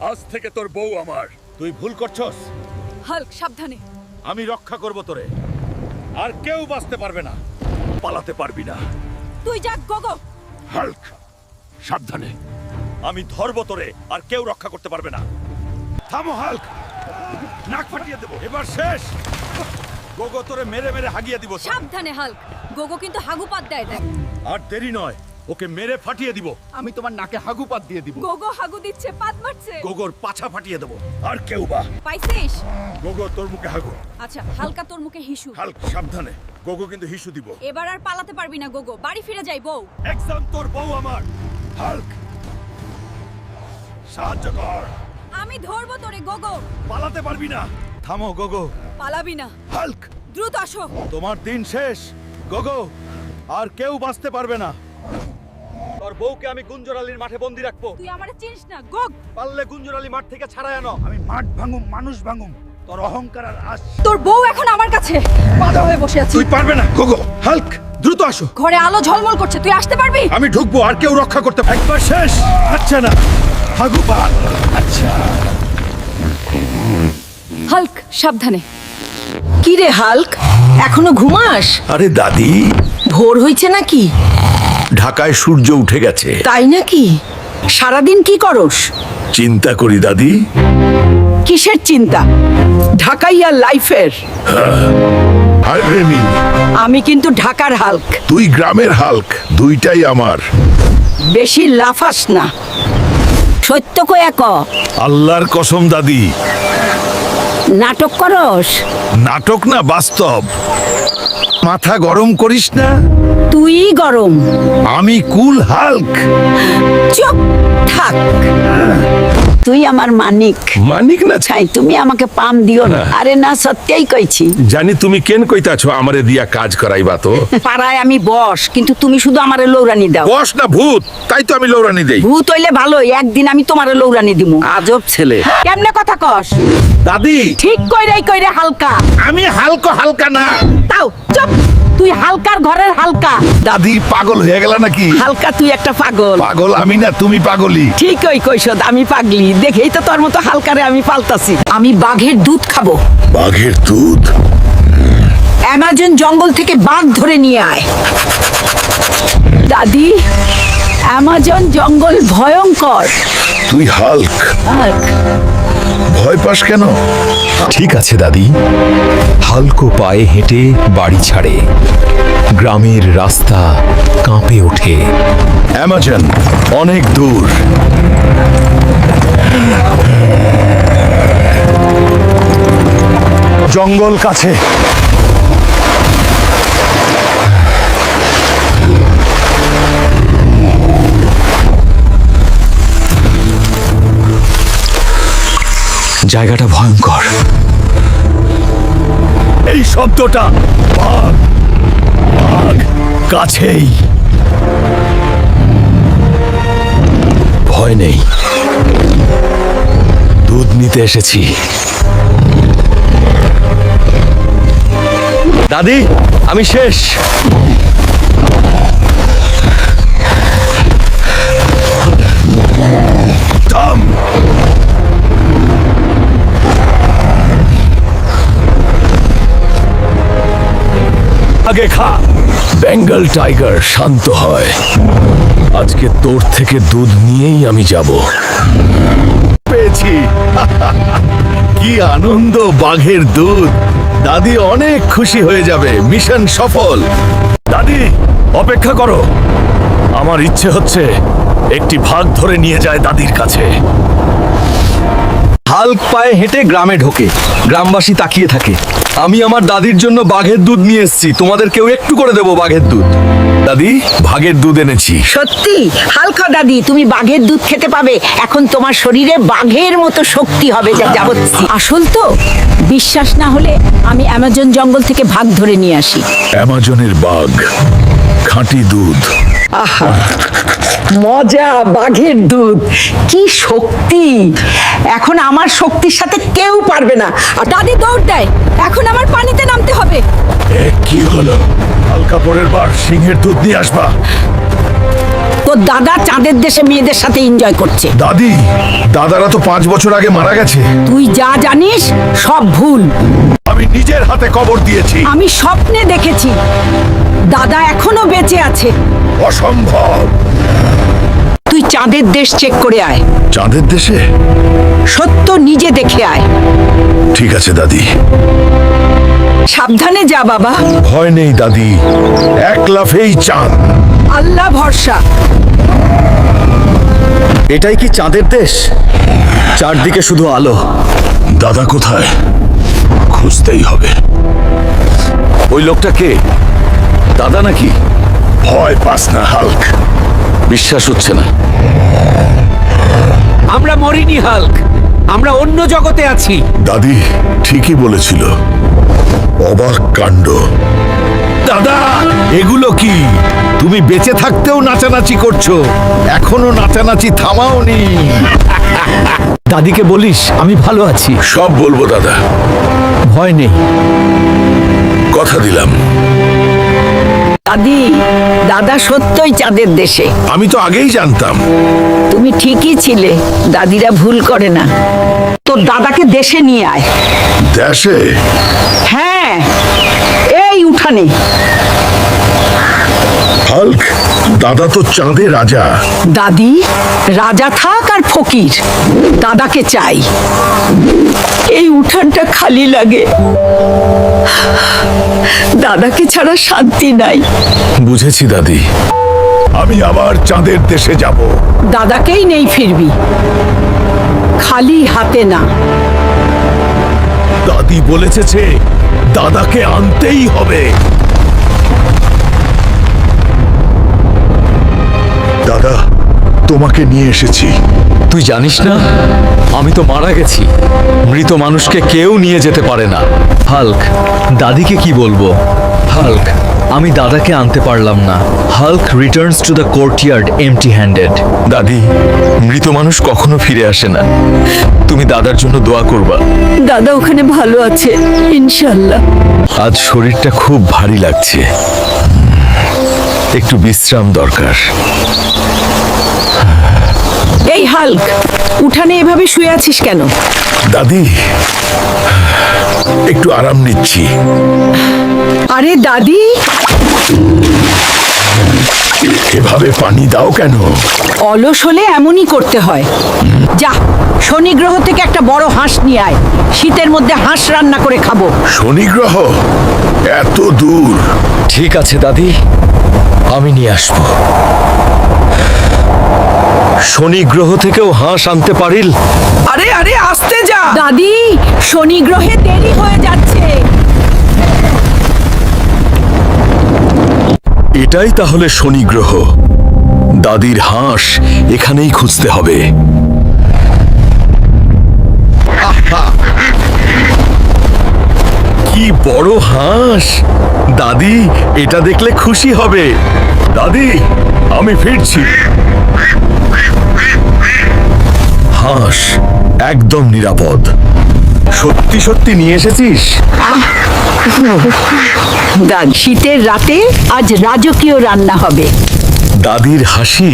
আজ থেকে তোর বউ আমার। তুই ভুল করছস। হাল্ক সাবধানে। আমি রক্ষা করব তোরে। আর কেউ বাঁচতে পারবে না। পালাতে পারবি না। তুই যা গোগো। হাল্ক সাবধানে। আমি ধরব তোরে আর কেউ রক্ষা করতে পারবে না। থামো হাল্ক। নাক ফাটিয়ে দেবো। এবার শেষ। গোগো তোরে মেরে মেরে হাগিয়ে দিব সাবধানে হাল্ক। গোগো কিন্তু হাগুপাত দেয় দেখ। আর দেরি নয়। ওকে মেরে ফাটিয়ে দিব। আমি তোমার নাকে হাগু পাত দিয়ে দিব। গোগো হাগু দিচ্ছে পাত মারছে। গোগোর পাছা ফাটিয়ে দেবো। আর কেউ বা। পাইছিস? গোগো তোর মুখে হাগু। আচ্ছা হালকা তোর মুখে হিসু। হাল্ক সাবধানে। গোগো কিন্তু হিসু দিব। এবার আর পালাতে পারবি না গোগো। বাড়ি ফিরে যাই বউ। একদম তোর বউ আমার। হাল্ক সাহায্য কর। আমি ধরবো তোরে গোগো। পালাতে পারবি না। থামো গোগো। পালাবি না। হাল্ক দ্রুত আসো। তোমার দিন শেষ। গোগো আর কেউ বাঁচতে পারবে না। তোর বউকে আমি গুঞ্জরালির মাঠে বন্দি রাখব। তুই আমারে চিনিস না গোগ। পারলে গুঞ্জরালি মাঠ থেকে ছাড়াই আনো। আমি মাঠ ভাঙুম মানুষ ভাঙুম। তোর অহংকার আর আস তোর বউ এখন আমার কাছে বাধা হয়ে বসে আছি। তুই পারবে না। গোগো হাল্ক দ্রুত আসো। ঘরে আলো ঝলমল করছে তুই আসতে পারবি? আমি ঢুকবো আর কেউ রক্ষা করতে একবার শেষ। আচ্ছা না। হাগু পাত আচ্ছা। হাল্ক সাবধানে। কি রে হাল্ক এখনও ঘুমাস? আরে দাদি। ভোর হইছে নাকি? ঢাকায় সূর্য উঠে গেছে। তাই নাকি? সারাদিন কি করস? চিন্তা করি দাদি। কিসের চিন্তা? ঢাকাইয়া লাইফের। আমি কিন্তু ঢাকার হাল্ক। তুই গ্রামের হাল্ক দুইটাই আমার। বেশি লাফাস না। সত্য কয়া ক? আল্লাহর কসম দাদি। নাটক করস? নাটক না বাস্তব। মাথা গরম করিস না। তুই গরম। আমি কুল হাল্ক। চুপ থাক। তুই আমার মানিক। মানিক না? ছাই তুমি আমাকে পাম দিও না। আরে না সত্যিই কইছি। জানি তুমি কেন কইতাছো আমারে দিয়া কাজ করাইবা তো। পাড়ায় আমি বস কিন্তু তুমি শুধু আমারে লৌরানি দাও। বস না ভূত। তাই তো আমি লৌরানি দেই। ভূত হইলে ভালো একদিন আমি তোমারে লৌরানি দিমু। আজব ছেলে। কেমনে কথা কস? দাদি! ঠিক কইরে কইরে হালকা। আমি হালকা হালকা না। তুই হালকার ঘরের হালকা। দাদি পাগল হয়ে গেল নাকি? হালকা তুই একটা পাগল। পাগল আমি না তুমি পাগলি ঠিকই কইসদ আমি পাগলি। দেখেই তো তোর মতো হালকারে আমি পাল্টাছি আমি বাঘের দুধ খাব। বাঘের দুধ? অ্যামাজন জঙ্গল থেকে বাঘ ধরে নিয়ে আয়। দাদি অ্যামাজন জঙ্গল ভয়ঙ্কর। তুই হাল্ক। হাল্ক? ভয় পাস কেন? ঠিক আছে দাদি। হালকো পায়ে হেঁটে বাড়ি ছাড়ে। গ্রামের রাস্তা কাঁপে ওঠে। অ্যামাজন অনেক দূর। জঙ্গল কাছে। জায়গাটা ভয়ঙ্কর। এই শব্দটা বাঘ বাঘ কাছেই। ভয় নেই। দুধ নিতে এসেছি। দাদি আমি শেষ। আগে খা। বেঙ্গল টাইগার শান্ত হয়। আজকে তোর থেকে দুধ নিয়েই আমি যাব। পেয়েছি। কি আনন্দ বাঘের দুধ। দাদি অনেক খুশি হয়ে যাবে। মিশন সফল। দাদি, অপেক্ষা করো। আমার ইচ্ছে হচ্ছে একটি ভাগ ধরে নিয়ে যায় দাদির কাছে। হাল্ক পায়ে হেঁটে গ্রামে ঢোকে। গ্রামবাসী তাকিয়ে থাকে। আমি আমার দাদির জন্য বাঘের দুধ নিয়ে এসেছি। তোমাদের কেউ একটু করে দেবো বাঘের দুধ। দাদি বাঘের দুধ এনেছি। সত্যি? হালকা দাদি তুমি বাঘের দুধ খেতে পাবে। এখন তোমার শরীরে বাঘের মতো শক্তি হবে যা যাবচ্ছি আসল তো বিশ্বাস না হলে আমি অ্যামাজন জঙ্গল থেকে ভাগ ধরে নিয়ে আসি। অ্যামাজনের বাঘ খাঁটি দুধ। আহা মজা বাঘের দুধ কি শক্তি। এখন আমার শক্তির সাথে কেউ পারবে না। আর দাদি দৌড় দেয় এখন আমার পানিতে নামতে হবে। এ কি হলো? হালকা পরের বার সিংহের দুধ নিয়ে আসবা। তোর দাদা চাঁদের দেশে মেয়েদের সাথে এনজয় করছে। দাদি দাদারা তো পাঁচ বছর আগে মারা গেছে। তুই যা জানিস সব ভুল। আমি নিজের হাতে কবর দিয়েছি। আমি স্বপ্নে দেখেছি। দাদা এখনও বেঁচে আছে। অসম্ভব। তুই চাঁদের দেশ চেক করে আয়। চাঁদের দেশে? সত্য নিজে দেখে আয়। ঠিক আছে দাদি। সাবধানে যা বাবা। ভয় নেই দাদি। এক লাফেই চাঁদ আল্লাহ ভরসা। এটাই কি চাঁদের দেশ? চারদিকে শুধু আলো। দাদা কোথায়? খুঁজতেই হবে। ওই লোকটা কে? দাদা নাকি? ভয় পাস না হাল্ক। বিশ্বাস হচ্ছে না। আমরা মরিনি হাল্ক। আমরা অন্য জগতে আছি। দাদি ঠিকই বলেছিল। অবাক কাণ্ড। দাদা এগুলো কি? তুমি বেঁচে থাকতেও নাচানাচি করছ। এখনও নাচানাচি থামাওনি। দাদিকে বলিস আমি ভালো আছি। সব বলব দাদা। ভয় নেই। কথা দিলাম। দাদি দাদা সত্যই চাঁদের দেশে। আমি তো আগেই জানতাম। তুমি ঠিকই ছিলে দাদিরা ভুল করে না। তোর দাদাকে দেশে নিয়ে আয়। দেশে? হ্যাঁ এই উঠানে। হাল্ক দাদা তো চাঁদে রাজা। দাদি রাজা থাক আর ফকির দাদাকে চাই। এই উঠানটা খালি লাগে। দাদাকে ছাড়া শান্তি নাই। বুঝেছি দাদি। আমি আবার চাঁদের দেশে যাব। দাদাকেই নেই ফিরবি। খালি হাতে না। দাদি বলেছে দাদাকে আনতেই হবে। তোমাকে নিয়ে এসেছি। তুই জানিস না? আমি তো মারা গেছি। মৃত মানুষকে কেউ নিয়ে যেতে পারে না। হাল্ক দাদিকে কি বলব? হাল্ক আমি দাদাকে আনতে পারলাম না। Hulk returns to the courtyard empty handed দাদি মৃত মানুষ কখনো ফিরে আসে না। তুমি দাদার জন্য দোয়া করবা। দাদা ওখানে ভালো আছে ইনশাল্লাহ আজ শরীরটা খুব ভারী লাগছে। একটু বিশ্রাম দরকার। এই হাল্ক উঠানে এভাবে শুয়ে আছিস কেন? দাদি একটু আরাম নিচ্ছি। আরে দাদি! এভাবে পানি দাও কেন? অলস হলে এমনই করতে হয়। যা শনি গ্রহ থেকে একটা বড় হাঁস নিয়ে আয়। শীতের মধ্যে হাঁস রান্না করে খাব। শনি গ্রহ এত দূর। ঠিক আছে দাদি আমি নিয়ে আসব। শনি গ্রহ থেকেও হাঁস আনতে পারিল। আরে আরে আসতে যা। দাদি শনি গ্রহে দেরি হয়ে যাচ্ছে। এটাই তাহলে শনি গ্রহ দাদির হাঁস এখানেই খুঁজতে হবে। কি বড় হাঁস! দাদি এটা দেখলে খুশি হবে। দাদি আমি ফিরছি। হাঁস একদম নিরাপদ। সত্যি সত্যি নিয়ে এসেছিস? দাদ শীতের রাতে আজ রাজকীয় রান্না হবে। দাদির হাসি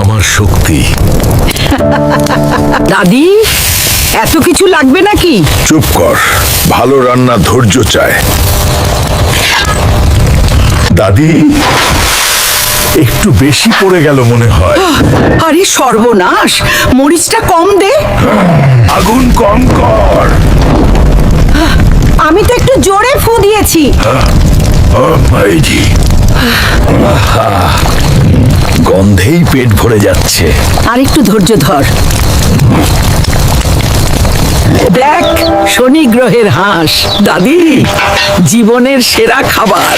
আমার শক্তি। দাদি এত কিছু লাগবে নাকি? চুপ কর ভালো রান্না ধৈর্য চায়। দাদি একটু বেশি পড়ে গেল মনে হয়। আরে সর্বনাশ মরিচটা কম দে। আগুন কম কর। আমি তো একটু জোরে ফু দিয়েছি। ও আহা, গন্ধেই পেট ভরে যাচ্ছে। আর একটু ধৈর্য ধর। দেখ শনি গ্রহের হাঁস। দাদি জীবনের সেরা খাবার।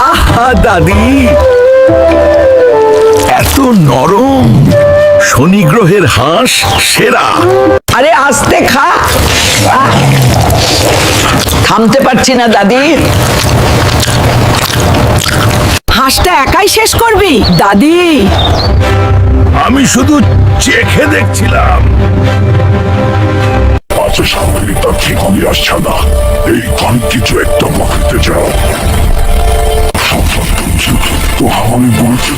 আহা দাদি। এত নরম। শনি গ্রহের হাঁস সেরা। আরে আস্তে খা। থামতে পারছি না দাদি। হাঁসটা একাই শেষ করবি? দাদি। আমি শুধু চেখে দেখছিলাম। তার ঠিক আমি আসছে না। এই গান কিছু একটা মাখতে যাও আমি বলছি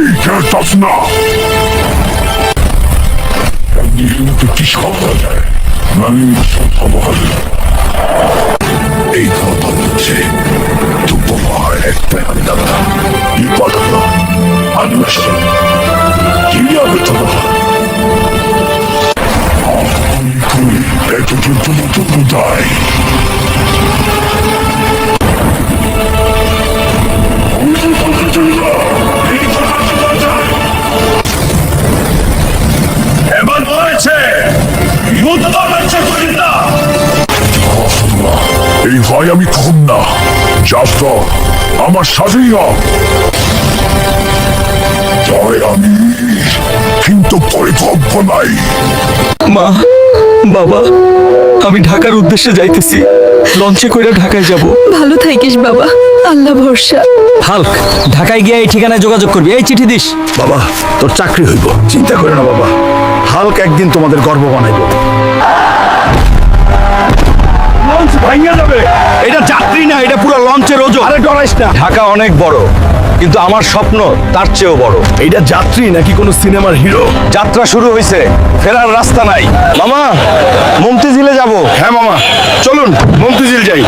এইটা চাস না। কি করা যায়। সব এই কথা হচ্ছে Kumahalettanda yuvarlanma anlaşılır. Dünya mutlu. Kuy হয়েছে যুদ্ধ হচ্ছে এই হয় আমি আমার সাথেই জয় আমি কিন্তু পরিকল্প নাই। মা বাবা আমি ঢাকার উদ্দেশ্যে যাইতেছি। লঞ্চে কইরা ঢাকায় যাব। ভালো থাকিস বাবা আল্লাহ ভরসা। হাল্ক ঢাকায় গিয়ে এই ঠিকানায় যোগাযোগ করবি এই চিঠি দিস। বাবা তোর চাকরি হইব। চিন্তা করে না বাবা হালক একদিন তোমাদের গর্ব বানাইব। লঞ্চ ভাঙিয়ে যাবে। এটা যাত্রী না এটা পুরো লঞ্চের ওজন। আরে ডরাইস না। ঢাকা অনেক বড় কিন্তু আমার স্বপ্ন তার চেয়েও বড়। এইটা যাত্রী নাকি কোনো সিনেমার হিরো? যাত্রা শুরু হয়েছে ফেরার রাস্তা নাই। মামা মমতিঝিলে যাব। হ্যাঁ মামা। চলুন মন্ত্রীজিল যাই।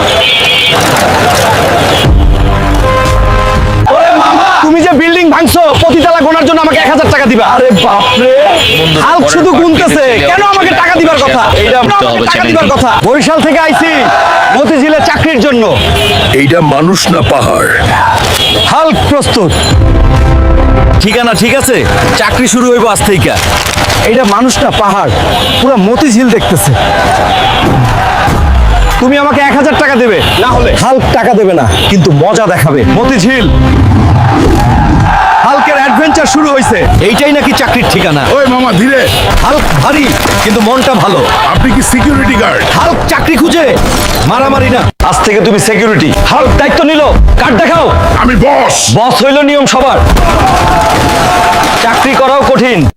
তুমি যে বিল্ডিং ভাঙছো প্রতিতলা গোনার জন্য আমাকে এক হাজার টাকা দিবা। আরে বাপরে। হাল শুধু গুনতেছে। কেন আমাকে টাকা দিবার কথা? এইটা টাকা দিবার কথা? বরিশাল থেকে আইছি মতিঝিলে চাকরির জন্য। এইটা মানুষ না পাহাড়? হাল প্রস্তুত। ঠিকানা ঠিক আছে? চাকরি শুরু হইব আজ থেকে এইটা মানুষ না পাহাড় পুরো মতিঝিল দেখতেছে। তুমি আমাকে এক হাজার টাকা দেবে। না হলে হাল্ক টাকা দেবে না কিন্তু মজা দেখাবে। মতিঝিল। হালকের অ্যাডভেঞ্চার শুরু হয়েছে। এইটাই নাকি চাকরির ঠিকানা? ওই মামা ধীরে। হাল্ক ভারী কিন্তু মনটা ভালো। আপনি কি সিকিউরিটি গার্ড হাল্ক চাকরি খুঁজে? মারামারি না। আজ থেকে তুমি সিকিউরিটি হাল্ক দায়িত্ব নিল। কার্ড দেখাও। আমি বস বস হইল নিয়ম সবার। চাকরি করাও কঠিন।